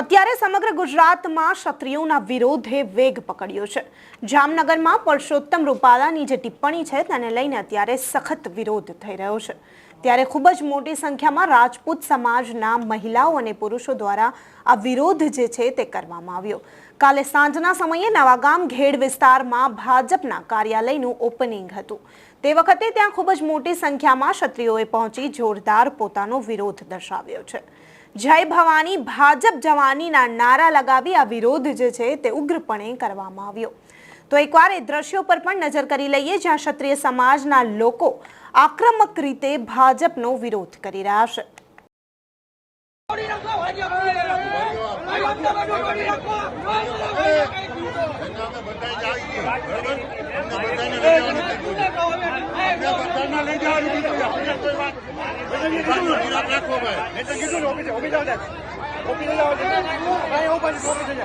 અત્યારે સમગ્ર ગુજરાતમાં ક્ષત્રિયોના વિરોધે વેગ પકડ્યો છે. જામનગરમાં પરસોત્તમ રૂપાલાની જે ટિપ્પણી છે, તેને લઈને અત્યારે સખત વિરોધ થઈ રહ્યો છે. ત્યારે ખૂબ જ મોટી સંખ્યામાં રાજપૂત સમાજના મહિલાઓ અને પુરુષો દ્વારા આ વિરોધ જે છે, તે કરવામાં આવ્યો. કાલે સાંજના સમયે નવાગામ ઘેડ વિસ્તારમાં ભાજપના કાર્યાલયનું ઓપનિંગ હતું. તે વખતે ત્યાં ખૂબ જ મોટી સંખ્યામાં ક્ષત્રિયોએ પહોંચી જોરદાર પોતાનો વિરોધ દર્શાવ્યો છે. જય ભવાની, ભાજપ જવાનીના નારા લગાવી આ વિરોધ જે છે તે ઉગ્રપણે કરવામાં આવ્યો. તો એકવાર એ દ્રશ્યો પર પણ નજર કરી લઈએ, જ્યાં ક્ષત્રિય સમાજના લોકો આક્રમક રીતે ભાજપનો વિરોધ કરી રહ્યા છે. કીધું ઓફિસ ઓફિસ ઓફિસ ઓફિસ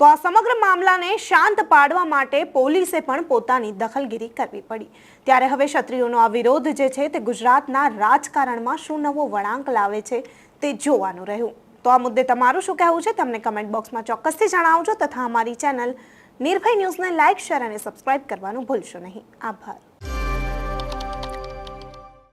તો આ સમગ્ર મામલાને શાંત પાડવા માટે પોલીસે પણ પોતાની દખલગીરી કરવી પડી. ત્યારે હવે ક્ષત્રિયોનો આ વિરોધ જે છે તે ગુજરાતના રાજકારણમાં શું નવો વળાંક લાવે છે તે જોવાનું રહ્યું. તો આ મુદ્દે તમારું શું કહેવું છે તમને કમેન્ટ બોક્સમાં ચોક્કસથી જણાવજો તથા અમારી ચેનલ નિર્ભય ન્યૂઝને લાઇક, શેર અને સબસ્ક્રાઇબ કરવાનું ભૂલશો નહીં. આભાર.